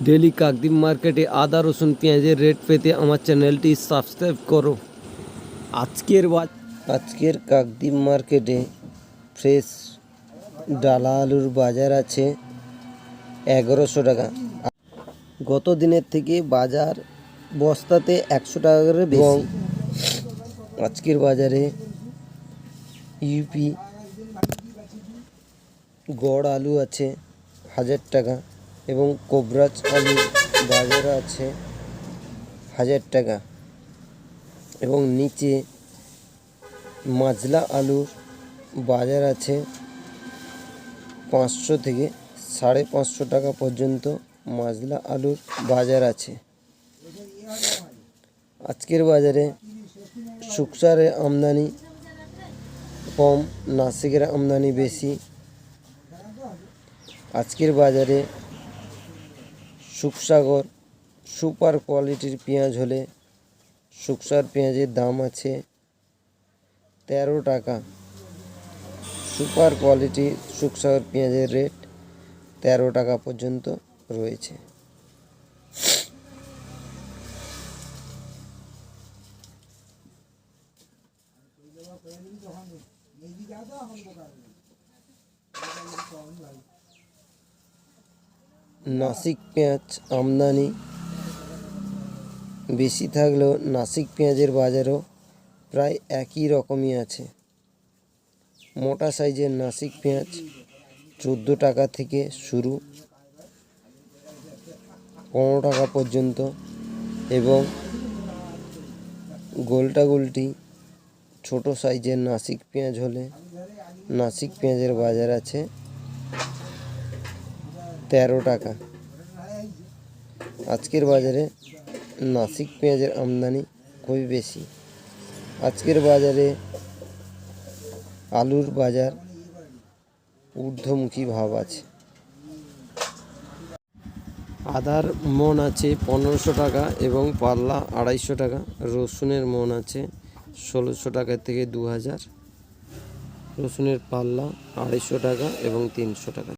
Daily Kakdwip মার্কেটে আদা রসুন পেঁয়াজের রেট পেতে আমার চ্যানেলটি সাবস্ক্রাইব করো। আজকের বা আজকের কাকদ্বীপ মার্কেটে ফ্রেশ ডালা আলুর বাজার আছে এগারোশো টাকা। গত দিনের থেকে বাজার বস্তাতে একশো টাকা করে বেশি। আজকের বাজারে ইউপি গড় আলু আছে হাজার টাকা। এবং কোবরাজ আলু বাজার আছে হাজার টাকা। এবং নিচে মাজলা আলুর বাজার আছে পাঁচশো থেকে সাড়ে পাঁচশো টাকা পর্যন্ত মাজলা আলুর বাজার আছে। আজকের বাজারে শুকসারের আমদানি কম, নাসিকের আমদানি বেশি। আজকের বাজারে সুখসাগর সুপার কোয়ালিটির পেঁয়াজ হলে সুখসার পেঁয়াজের দাম আছে তেরো টাকা। সুপার কোয়ালিটি সুখসাগর পেঁয়াজের রেট তেরো টাকা পর্যন্ত রয়েছে। নাসিক পেঁয়াজ আমদানি। বেশি থাকলেও নাসিক পেঁয়াজের বাজারও প্রায় একই রকমই আছে। মোটা সাইজের নাসিক পেঁয়াজ চোদ্দ টাকা থেকে শুরু, পনেরো টাকা পর্যন্ত এবং গোলটা গোলটি ছোট সাইজের নাসিক পেঁয়াজ হলে নাসিক পেঁয়াজের বাজার আছে তেরো টাকা। আজকের বাজারে নাসিক পেঁয়াজের আমদানি খুবই বেশি। আজকের বাজারে আলুর বাজার ঊর্ধ্বমুখী ভাব আছে। আদার মন আছে পনেরোশো টাকা এবং পাল্লা আড়াইশো টাকা। রসুনের মন আছে ষোলোশো টাকা থেকে দু হাজার। রসুনের পাল্লা আড়াইশো টাকা এবং তিনশো টাকা।